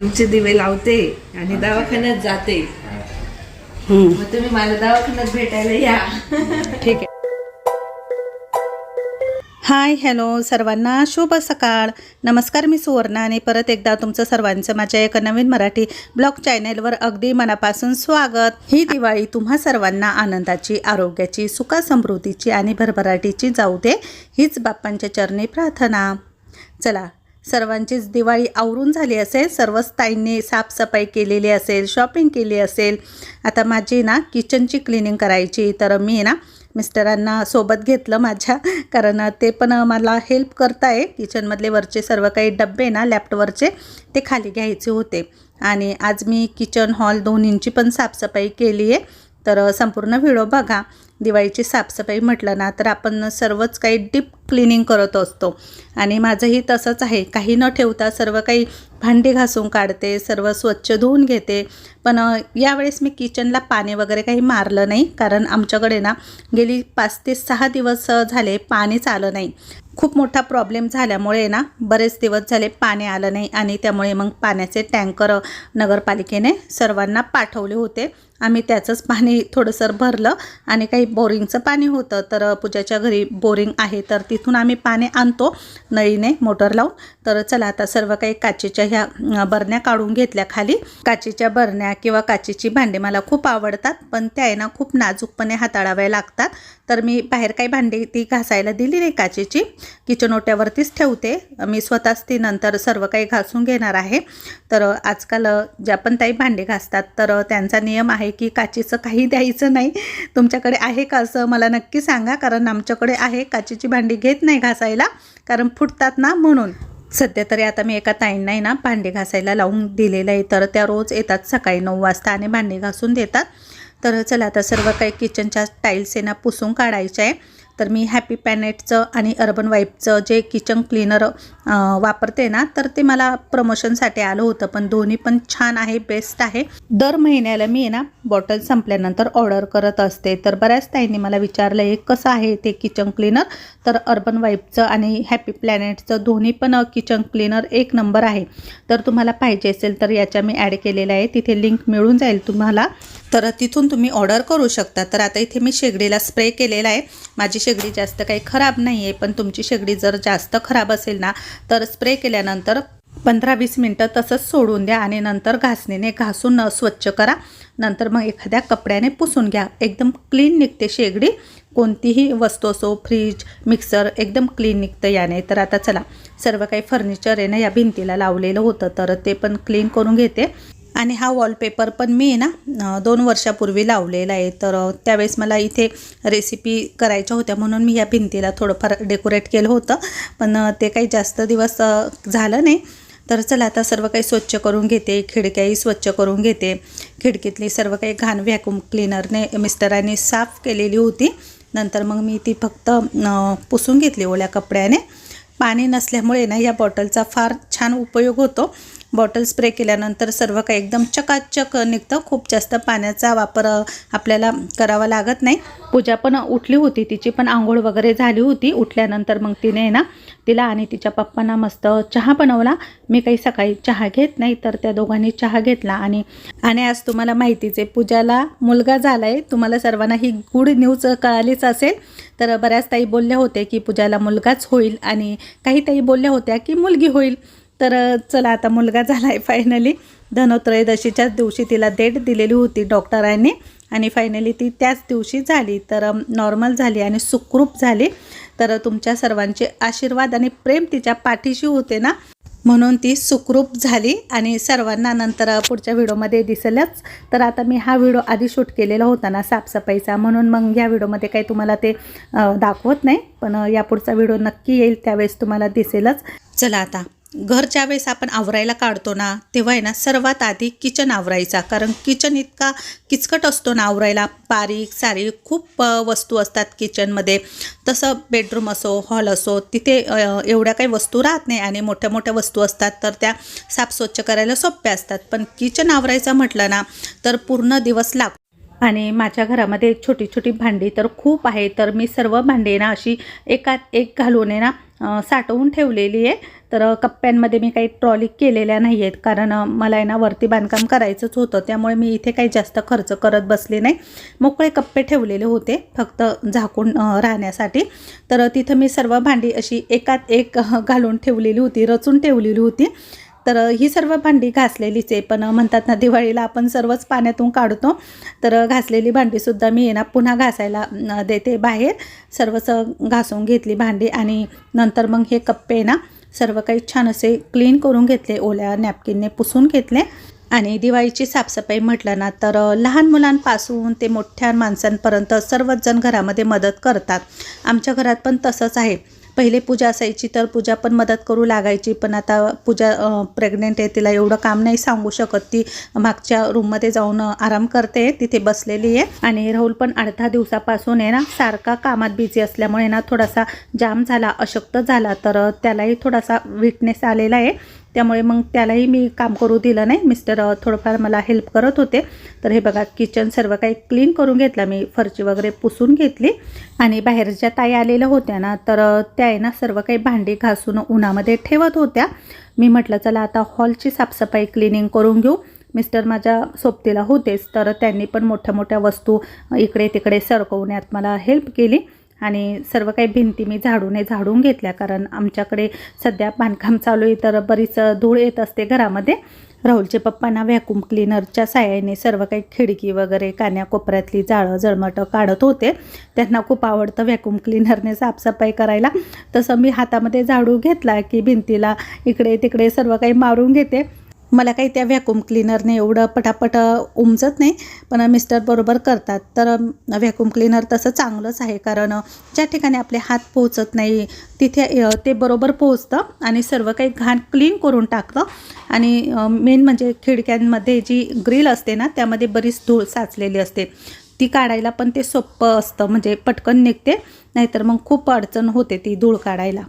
तुमचे दिवे लावते आणि दवाखान्यात जाते. मग तुम्ही मला दवाखान्यात भेटायला या. ठीक आहे. हाय हॅलो सर्वांना शुभ सकाळ. नमस्कार मी सुवर्णा आणि परत एकदा तुमचं सर्वांचं माझ्या एका नवीन मराठी ब्लॉग चॅनेलवर अगदी मनापासून स्वागत. ही दिवाळी तुम्हा सर्वांना आनंदाची आरोग्याची सुखासमृद्धीची आणि भरभराटीची जाऊ दे हीच बाप्पांच्या चरणी प्रार्थना. चला सर्वांचीच दिवाळी आवरून झाली असेल सर्वच ताईंनी साफसफाई केलेली असेल शॉपिंग केली असेल. आता माझी ना किचनची क्लिनिंग करायची तर मी ना मिस्टरांना सोबत घेतलं माझ्या कारण ते पण मला हेल्प करताय. किचनमधले वरचे सर्व काही डब्बे ना लॅपटॉपवरचे ते खाली घ्यायचे होते. आणि आज मी किचन हॉल दोन्हींची पण साफसफाई केली आहे तर संपूर्ण व्हिडिओ बघा. दिवाळीची साफसफाई म्हटलं ना तर आपण सर्वच काही डीप क्लिनिंग करत असतो. आणि माझंही तसंच आहे. काही न ठेवता सर्व काही भांडी घासून काढते सर्व स्वच्छ धुवून घेते. पण यावेळेस मी किचनला पाणी वगैरे काही मारलं नाही. कारण आमच्याकडे ना गेली पाच ते सहा दिवस झाले पाणीच आलं नाही. खूप मोठा प्रॉब्लेम झाल्यामुळे ना बरेच दिवस झाले पाणी आलं नाही आणि त्यामुळे मग पाण्याचे टँकर नगरपालिकेने सर्वांना पाठवले होते. आम्ही त्याचंच पाणी थोडंसं भरलं आणि काही बोरिंगचं पाणी होतं. तर पूजाच्या घरी बोरिंग आहे तर तिथून आम्ही पाणी आणतो. नळीने मोटर लावून. तर चला आता सर्व काही काचेच्या ह्या बरण्या काढून घेतल्या खाली. काचेच्या बरण्या किंवा काचेची भांडी मला खूप आवडतात पण त्या आहे ना खूप नाजूकपणे हाताळाव्या लागतात. तर मी बाहेर काही भांडी ती घासायला दिली नाही काचेची. किचन ओट्यावरतीच ठेवते. मी स्वतःच ती नंतर सर्व काही घासून घेणार आहे. तर आजकाल ज्या पण ताई भांडी घासतात तर त्यांचा नियम आहे की काचेचं काही द्यायचं नाही. तुमच्याकडे आहे का असं मला नक्की सांगा कारण आमच्याकडे आहे काचेची भांडी घेत नाही घासायला कारण फुटतात ना म्हणून. सध्या तरी आता मी एका ताईंनाही ना भांडे घासायला लावून दिलेलं आहे. तर त्या रोज येतात सकाळी नऊ वाजता आणि भांडे घासून देतात. तर चला आता सर्व काही किचनच्या टाईल्स आहे ना पुसून काढायच्या आहे. तर मी हॅपी पॅनेटचं आणि अर्बन वाईपचं जे किचन क्लीनर वापरते ना तर ते मला प्रमोशनसाठी आलं होतं. पण दोन्ही पण छान आहे बेस्ट आहे. दर महिन्याला मी ना बॉटल संपल्यानंतर ऑर्डर करत असते. तर बऱ्याच ताईंनी मला विचारलं आहे कसं आहे ते किचन क्लीनर तर अर्बन वाईपचं आणि हॅपी प्लॅनेटचं दोन्ही पण किचन क्लीनर एक नंबर आहे. तर तुम्हाला पाहिजे असेल तर याच्या मी ॲड केलेलं आहे तिथे लिंक मिळून जाईल तुम्हाला. तर तिथून तुम्ही ऑर्डर करू शकता. तर आता इथे मी शेगडीला स्प्रे केलेला आहे. माझी शेगडी जास्त काही खराब नाही आहे पण तुमची शेगडी जर जास्त खराब असेल ना तर स्प्रे केल्यानंतर पंधरा वीस मिनटं तसंच सोडून द्या आणि नंतर घासणीने घासून स्वच्छ करा. नंतर मग एखाद्या कपड्याने पुसून घ्या. एकदम क्लीन निघते शेगडी. कोणतीही वस्तू असो फ्रीज मिक्सर एकदम क्लीन निघतं याने. तर आता चला सर्व काही फर्निचर आहे ना या भिंतीला लावलेलं होतं तर ते पण क्लीन करून घेते. आणि हा वॉलपेपर पण मी ना दोन वर्षापूर्वी लावलेला आहे. तर त्यावेळेस मला इथे रेसिपी करायच्या होत्या म्हणून मी या भिंतीला थोडंफार डेकोरेट केलं होतं. पण ते काही जास्त दिवस झालं नाही. तर चला आता सर्व काही स्वच्छ करून घेते खिडक्याही स्वच्छ करून घेते. खिडकीतली सर्व काही घाण व्हॅक्यूम क्लिनरने मिस्टरांनी साफ केलेली होती. नंतर मग मी ती फक्त पुसून घेतली ओल्या कपड्याने. पाणी नसल्यामुळे ना या बॉटलचा फार छान उपयोग होतो. बॉटल स्प्रे केल्यानंतर सर्व काही एकदम चकाचक निघतं. खूप जास्त पाण्याचा वापर आपल्याला करावा लागत नाही. पूजा पण उठली होती. तिची पण आंघोळ वगैरे झाली होती. उठल्यानंतर मग तिने ना तिला आणि तिच्या पप्पांना मस्त चहा बनवला. मी काही सकाळी चहा घेत नाही तर त्या दोघांनी चहा घेतला आणि आणि आज तुम्हाला माहितीच आहे पूजाला मुलगा झाला आहे तुम्हाला सर्वांना ही गुड न्यूज कळालीच असेल. तर बऱ्याच ताई बोलल्या होत्या की पूजाला मुलगाच होईल आणि काही ताई बोलल्या होत्या की मुलगी होईल. तर चला आता मुलगा झाला आहे फायनली धनोत्रयोदशीच्याच दिवशी तिला डेट दिलेली होती डॉक्टरांनी आणि फायनली ती त्याच दिवशी झाली. तर नॉर्मल झाली आणि सुखरूप झाली. तर तुमच्या सर्वांचे आशीर्वाद आणि प्रेम तिच्या पाठीशी होते ना? म्हणून ती सुखरूप झाली आणि सर्वांना नंतर पुढच्या व्हिडिओमध्ये दिसेलच. तर आता मी हा व्हिडिओ आधी शूट केलेला होता ना साफसफाईचा. म्हणून मग ह्या व्हिडिओमध्ये काही तुम्हाला ते दाखवत नाही. पण यापुढचा व्हिडिओ नक्की येईल त्यावेळेस तुम्हाला दिसेलच. चला आता घर ज्यावेळेस आपण आवरायला काढतो ना तेव्हा आहे ना सर्वात आधी किचन आवरायचा. कारण किचन इतका किचकट असतो ना आवरायला. बारीक सारीक खूप वस्तू असतात किचनमध्ये तसं बेडरूम असो हॉल असो तिथे एवढ्या काही वस्तू राहत नाही आणि मोठ्या मोठ्या वस्तू असतात तर त्या साफ स्वच्छ करायला सोप्या असतात. पण किचन आवरायचं म्हटलं ना तर पूर्ण दिवस लागतो आणि माझ्या घरामध्ये छोटी छोटी भांडी तर खूप आहे तर मी सर्व भांडी ना अशी एकात एक घालून आहे ना साठवून ठेवलेली आहे. तर कप्प्यांमध्ये मी काही ट्रॉली केलेल्या नाही आहेत. कारण मला आहे ना वरती बांधकाम करायचंच होतं. त्यामुळे मी इथे काही जास्त खर्च करत बसले नाही. मोकळे कप्पे ठेवलेले होते फक्त झाकून राहण्यासाठी. तर तिथं मी सर्व भांडी अशी एकात एक घालून ठेवलेली होती रचून ठेवलेली होती. तर ही सर्व भांडी घासलेलीच आहे. पण म्हणतात ना दिवाळीला आपण सर्वच पाण्यातून काढतो. तर घासलेली भांडीसुद्धा मी आहे ना पुन्हा घासायला देते बाहेर. सर्वच घासून घेतली भांडी आणि नंतर मग हे कप्पे आहे ना सर्व काही छान असे क्लीन करून घेतले. ओल्या नॅपकिनने पुसून घेतले. आणि दिवाळीची साफसफाई म्हटलं ना तर लहान मुलांपासून ते मोठ्या माणसांपर्यंत सर्वच जण घरामध्ये मदत करतात. आमच्या घरात पण तसंच आहे. पहिले पूजा असायची तर पूजा पण मदत करू लागायची. पण आता पूजा प्रेग्नेंट आहे तिला एवढं काम नाही सांगू शकत. ती मागच्या रूममध्ये जाऊन आराम करते तिथे बसलेली आहे. आणि राहुल पण अर्धा दिवसापासून आहे ना सारखा कामात बिझी असल्यामुळे ना थोडासा जाम झाला अशक्त झाला. तर त्यालाही थोडासा विकनेस आलेला आहे. त्यामुळे मग त्यालाही मी काम करू दिलं नाही. मिस्टर थोडंफार मला हेल्प करत होते. तर हे बघा किचन सर्व काही क्लीन करून घेतलं. मी फरची वगैरे पुसून घेतली. आणि बाहेरच्या ताई आलेल्या होत्या ना तर त्या आहे ना सर्व काही भांडी घासून उन्हामध्ये ठेवत होत्या. मी म्हटलं चला आता हॉलची साफसफाई क्लिनिंग करून घेऊ. मिस्टर माझ्या सोबतीला होतेच तर त्यांनी पण मोठ्या मोठ्या वस्तू इकडे तिकडे सरकवण्यात मला हेल्प केली. आणि सर्व काही भिंती मी झाडूने झाडून घेतल्या कारण आमच्याकडे सध्या बांधकाम चालू आहे तर बरीच धूळ येत असते घरामध्ये. राहुलचे पप्पांना व्हॅक्यूम क्लिनरच्या साह्याने सर्व काही खिडकी वगैरे कान्याकोपऱ्यातली जाळं जळमटं काढत होते. त्यांना खूप आवडतं व्हॅक्यूम क्लिनरने साफसफाई करायला. तसं मी हातामध्ये झाडू घेतला की भिंतीला इकडे तिकडे सर्व काही मारून घेते. मला काही त्या व्हॅक्यूम क्लीनरने एवढं पटापट उमजत नाही पण मिस्टर बरोबर करतात. तर व्हॅक्यूम क्लीनर तसं चांगलंच आहे कारण ज्या ठिकाणी आपले हात पोहोचत नाही तिथे ते बरोबर पोहोचतं आणि सर्व काही घाण क्लीन करून टाकतं. आणि मेन म्हणजे खिडक्यांमध्ये जी ग्रिल असते ना त्यामध्ये बरीच धूळ साचलेली असते. ती काढायला पण ते सोपं असतं म्हणजे पटकन निघते नाहीतर मग खूप अडचण होते ती धूळ काढायला.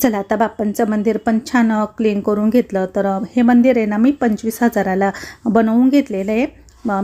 चला आता बाप्पांचं मंदिर पण छान क्लीन करून घेतलं. तर हे मंदिर आहे ना मी पंचवीस हजाराला बनवून घेतलेलं आहे.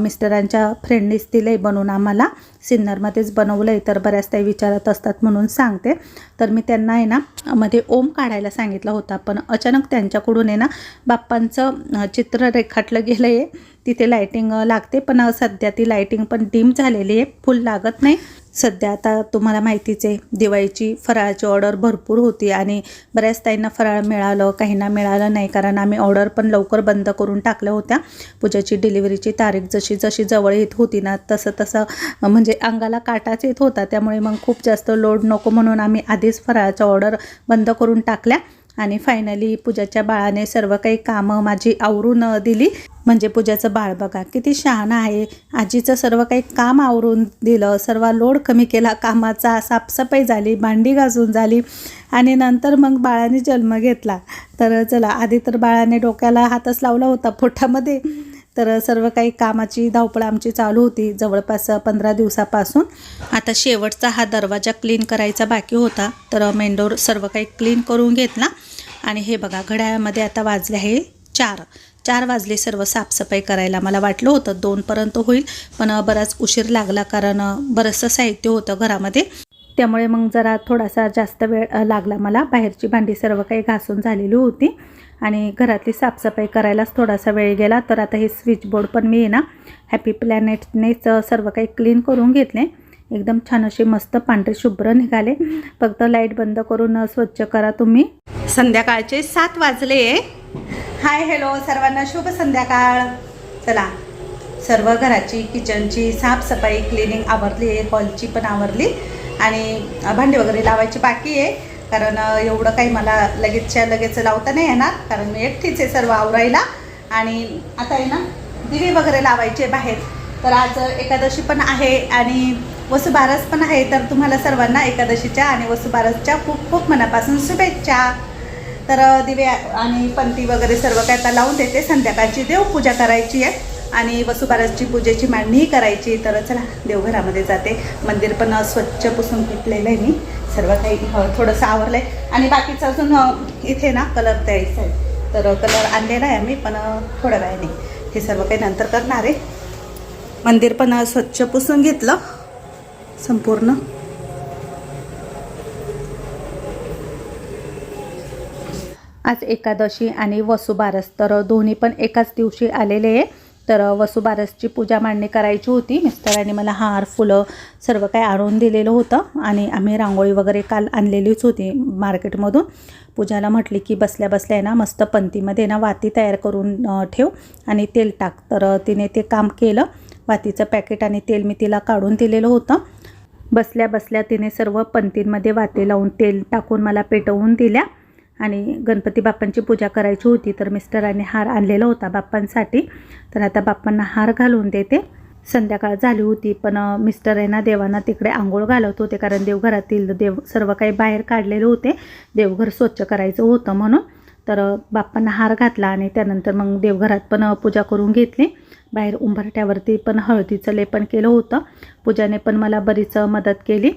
मिस्टरांच्या फ्रेंडनीच दिलं आहे बनवून आम्हाला. सिन्नरमध्येच बनवलं आहे तर बऱ्याच काही विचारत असतात म्हणून सांगते. तर मी त्यांना आहे ना मध्ये ओम काढायला सांगितलं होता. पण अचानक त्यांच्याकडून आहे ना बाप्पांचं चित्र रेखाटलं गेलं आहे तिथे लायटिंग लागते पण सध्या ती लायटिंग पण डिम झालेली आहे. फुल लागत नाही. सध्या आता तुम्हाला माहितीच आहे दिवाळीची फराळाची ऑर्डर भरपूर होती आणि बऱ्याच ताईंना फराळ मिळालं काहींना मिळालं नाही कारण आम्ही ऑर्डर पण लवकर बंद करून टाकल्या होत्या. पूजाची डिलिव्हरीची तारीख जशी जशी जवळ येत होती ना तसं तसं म्हणजे अंगाला काटाच येत होता. त्यामुळे मग खूप जास्त लोड नको म्हणून आम्ही आधीच फराळाच्या ऑर्डर बंद करून टाकल्या. आणि फायनली पूजाच्या बाळाने सर्व काही कामं माझी आवरून दिली. म्हणजे पूजाचं बाळ बघा किती शहाणं आहे. आजीचं सर्व काही काम आवरून दिलं. सर्व लोड कमी केला. कामाचा साफसफाई झाली भांडी घासून झाली. आणि नंतर मग बाळाने जन्म घेतला. तर चला आधी तर बाळाने डोक्याला हातच लावला होता पोटामध्ये. तर सर्व काही कामाची धावपळ आमची चालू होती जवळपास पंधरा दिवसापासून. आता शेवटचा हा दरवाजा क्लीन करायचा बाकी होता. तर मेंढोर सर्व काही क्लीन करून घेतला. आणि हे बघा घड्याळामध्ये आता वाजले आहे चार. चार वाजले सर्व साफसफाई करायला मला वाटलं होतं. दोनपर्यंत होईल पण बराच उशीर लागला कारण बरंचसं साहित्य होतं घरामध्ये. त्यामुळे मग जरा थोडासा जास्त वेळ लागला मला. बाहेरची भांडी सर्व काही घासून झालेली होती. आणि घरातली साफसफाई करायलाच थोडासा वेळ गेला तर आता हे स्विच बोर्ड पण मी आहे ना हॅपी प्लॅनेटनेच सर्व काही क्लीन करून घेतले. एकदम छान असे मस्त पांढरे शुभ्र निघाले. फक्त लाइट बंद करून स्वच्छ करा तुम्ही. संध्याकाळचे सात वाजले. हाय हॅलो सर्वांना शुभ संध्याकाळ. चला सर्व घराची किचनची साफसफाई क्लिनिंग आवरली आहे हॉलची पण आवरली. आणि भांडी वगैरे लावायची बाकी आहे. कारण एवढं काही मला लगेचच्या लगेच लावता नाही येणार. कारण मी एकटीच आहे सर्व आवरायला. आणि आता आहे ना दिवे वगैरे लावायचे बाहेर. तर आज एकादशी पण आहे आणि वसुबारस पण आहे. तर तुम्हाला सर्वांना एकादशीच्या आणि वसुबारसच्या खूप खूप मनापासून शुभेच्छा. तर दिवे आणि पंती वगैरे सर्व काय आता लावून देते. संध्याकाळची देवपूजा करायची आहे. आणि वसुबारसची पूजेची मांडणीही करायची. तर चला देवघरामध्ये जाते. मंदिर पण स्वच्छ पुसून घेतलेलं आहे मी. सर्व काही थोडंसं आवरलं आहे आणि बाकीचं अजून इथे ना कलर द्यायचा आहे. तर कलर आणलेला आहे आम्ही पण थोडं थोड्या वेळाने हे सर्व काही नंतर करणार आहे. मंदिर पण स्वच्छ पुसून घेतलं. संपूर्ण. आज एकादशी आणि वसुबारस तर दोन्ही पण एकाच दिवशी आलेले आहे. तर वसुबारसची पूजा मांडणी करायची होती. मिस्टरांनी मला हार फुलं सर्व काही आणून दिलेलं होतं आणि आम्ही रांगोळी वगैरे काल आणलेलीच होती मार्केटमधून. पूजाला म्हटली की बसल्या बसल्या आहे ना मस्त पंतीमध्ये ना वाती तयार करून ठेव. आणि तेल टाक. तर तिने ते काम केलं. वातीचं पॅकेट आणि तेल मी तिला काढून दिलेलं होतं. बसल्या बसल्या तिने सर्व पंतींमध्ये वाती लावून तेल टाकून मला पेटवून दिल्या. आणि गणपती बाप्पांची पूजा करायची होती तर मिस्टरांनी हार आणलेला होता बाप्पांसाठी. तर आता बाप्पांना हार घालून देते. संध्याकाळ झाली होती पण मिस्टर आहे ना देवांना तिकडे आंघोळ घालत होते कारण देवघरातील देव सर्व काही बाहेर काढलेले होते. देवघर स्वच्छ करायचं होतं म्हणून. तर बाप्पांना हार घातला आणि त्यानंतर मग देवघरात पण पूजा करून घेतली. बाहेर उंबरठ्यावरती पण हळदीचं लेपन केलं होतं. पूजाने पण मला बरीच मदत केली.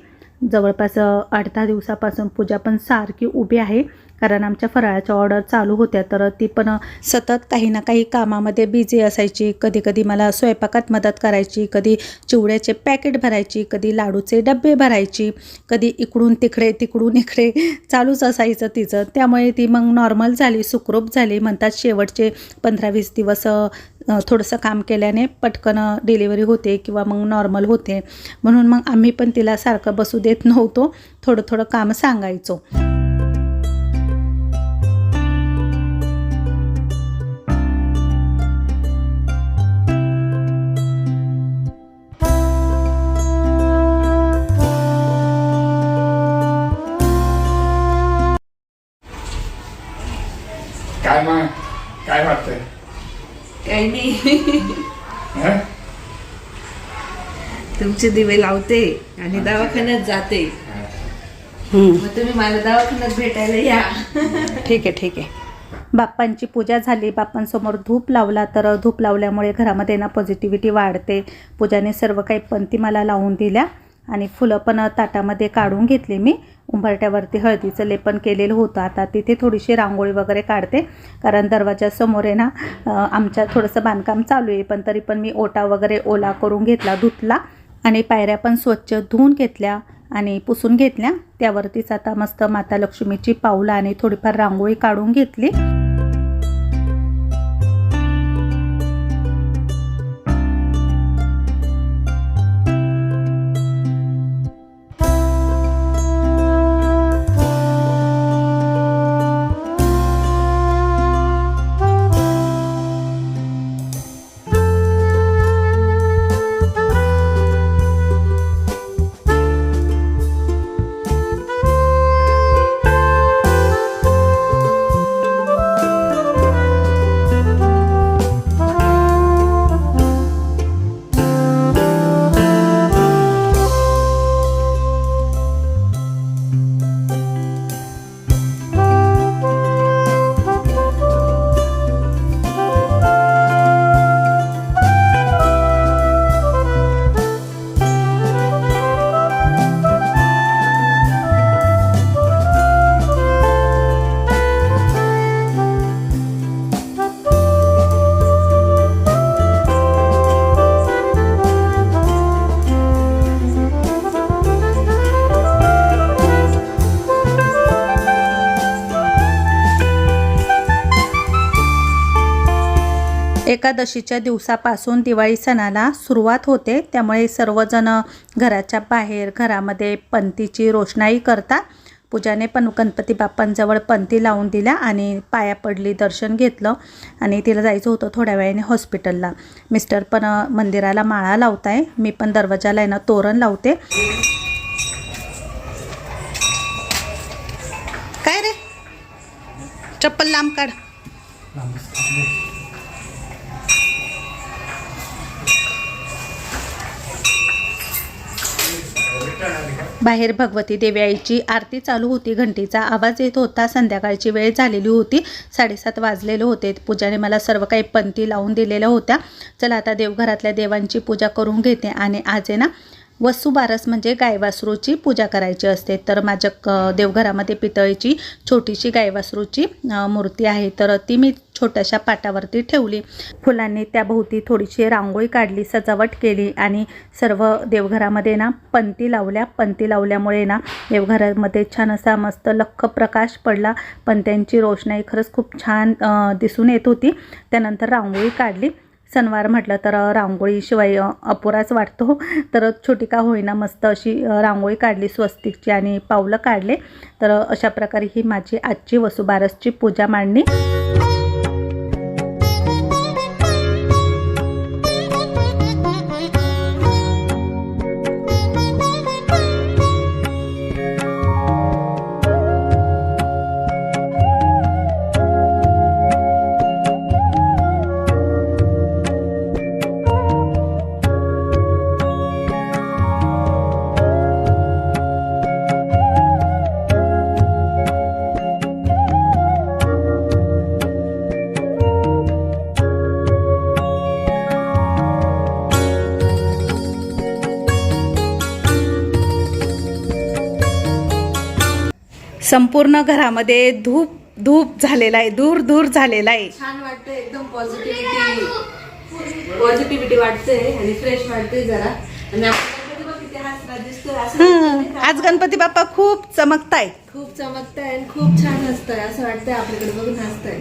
जवळपास आठ दहा दिवसापासून पूजा पण सारखी उभी आहे. कारण आमच्या फराळाच्या ऑर्डर चालू होत्या तर ती पण सतत काही ना काही कामामध्ये बिझी असायची. कधी कधी मला स्वयंपाकात मदत करायची कधी चिवड्याचे पॅकेट भरायची कधी लाडूचे डबे भरायची कधी इकडून तिकडे तिकडून इकडे चालूच असायचं तिचं. त्यामुळे ती मग नॉर्मल झाली सुखरूप झाली. म्हणतात शेवटचे पंधरा वीस दिवस थोडंसं काम केल्याने पटकन डिलिव्हरी होते किंवा मग नॉर्मल होते. म्हणून मग आम्ही पण तिला सारखं बसू देत नव्हतो. थोडं थोडं काम सांगायचो. काय मग? काय वाटतंय? काही नाही. हं? तुमचे दिवे लावते आणि दवाखान्यात जाते. हं. मग तुम्ही मला दवाखान्यात भेटायला या. ठीक आहे ठीक आहे. बाप्पांची पूजा झाली. बाप्पांसमोर धूप लावला तर धूप लावल्यामुळे घरामध्ये ना पॉझिटिव्हिटी वाढते. पूजाने सर्व काही पंथी मला लावून दिल्या. आणि फुलं पण ताटामध्ये काढून घेतली मी. उंबरट्यावरती हळदीचं लेपन केलेलं होतं. आता तिथे थोडीशी रांगोळी वगैरे काढते. कारण दरवाजासमोर आहे ना आमच्या थोडंसं बांधकाम चालू आहे. पण तरी पण मी ओटा वगैरे ओला करून घेतला धुतला. आणि पायऱ्या पण स्वच्छ धुवून घेतल्या आणि पुसून घेतल्या. त्यावरतीच आता मस्त माता लक्ष्मीची पावलं आणि थोडीफार रांगोळी काढून घेतली. एकादशीच्या दिवसापासून दिवाळी सणाला सुरुवात होते. त्यामुळे सर्वजण घराच्या बाहेर घरामध्ये पंतीची रोषणाई करतात. पूजाने पण गणपती बाप्पांजवळ पंती लावून दिल्या आणि पाया पडली दर्शन घेतलं आणि तिला जायचं होतं थोड्या वेळाने हॉस्पिटलला. मिस्टर पण मंदिराला माळा लावताय. मी पण दरवाजाला आहे ना तोरण लावते. काय रे? चप्पल लांब काढ. बाहेर भगवती देवी आईची आरती चालू होती. घंटीचा आवाज येत होता. संध्याकाळची वेळ झालेली होती. साडेसात वाजलेले होते. पूजाने मला सर्व काही पंथी लावून दिलेल्या होत्या. चला आता देवघरातल्या देवांची पूजा करून घेते आणि आज आहे ना वसुबारस म्हणजे गायवासरूची पूजा करायची असते. तर माझ्या क देवघरामध्ये पितळीची छोटीशी गायवासरूची मूर्ती आहे. तर ती मी छोट्याशा पाटावरती ठेवली. फुलांनी त्याभोवती थोडीशी रांगोळी काढली सजावट केली आणि सर्व देवघरामध्ये ना पंती लावल्या. पंती लावल्यामुळे ना देवघरामध्ये छान असा मस्त लख्ख प्रकाश पडला. पंत्यांची रोषणाई खरंच खूप छान दिसून येत होती. त्यानंतर रांगोळी काढली. सणवार म्हटलं तर रांगोळीशिवाय अपुराच वाटतो. तर छोटी का होईना मस्त अशी रांगोळी काढली स्वस्तिकची आणि पावलं काढले. तर अशा प्रकारे ही माझी आजची वसुबारसची पूजा मांडणी संपूर्ण घरामध्ये धूप धूप झालेला आहे दूर दूर झालेला आहे छान वाटतं एकदम पॉझिटिव्हिटी पॉझिटिव्हिटी वाटते आणि फ्रेश वाटते जरा. आणि? आज गणपती बाप्पा खूप चमकताय. खूप चमकताय आणि खूप छान हसताय असं वाटतंय आपल्याकडे बघून हसताय.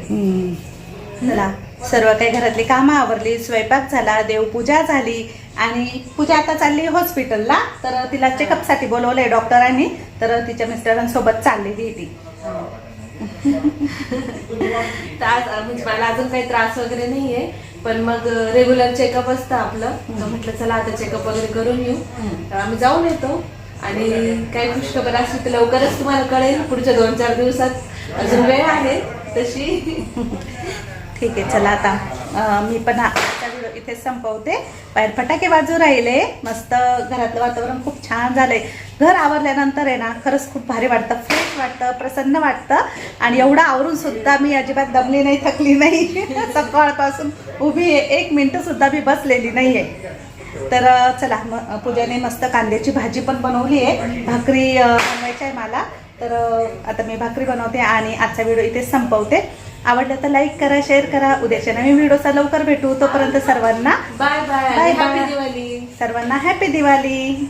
चला. सर्व काही घरातली कामं आवरली स्वयंपाक झाला देवपूजा झाली आणि पूजा आता चालली हॉस्पिटलला. तर तिला चेकअपसाठी बोलवलंय डॉक्टरांनी. तर तिच्या मिस्टरांसोबत चाललेली ती. म्हणजे मला अजून काही त्रास वगैरे नाहीये पण मग रेग्युलर चेकअप असतं आपलं. तर म्हटलं चला आता चेकअप वगैरे करून येऊ. तर आम्ही जाऊन येतो. आणि काही खुशखबर असली तर लवकरच तुम्हाला कळेल. पुढच्या दोन चार दिवसात अजून वेळ आहे तशी. ठीक आहे चला आता मी पण आजचा व्हिडिओ इथे संपवते. बाहेर फटाके वाजू राहिले. मस्त घरातलं वातावरण खूप छान झालंय. घर आवरल्यानंतर आहे ना खरंच खूप भारी वाटतं फ्रेश वाटतं प्रसन्न वाटतं. आणि एवढं आवरून सुद्धा मी अजिबात दमली नाही थकली नाही. सकाळपासून उभी आहे. एक मिनटं सुद्धा मी बसलेली नाही आहे तर चला म पूजाने मस्त कांद्याची भाजी पण बनवली आहे. भाकरी बनवायची आहे मला. तर आता मी भाकरी बनवते आणि आजचा व्हिडिओ इथे संपवते. आवडलं तर लाईक करा शेअर करा. उद्याच्या नवीन व्हिडिओचा लवकर भेटू. तोपर्यंत सर्वांना बाय बाय. दिवाळी सर्वांना हॅपी दिवाळी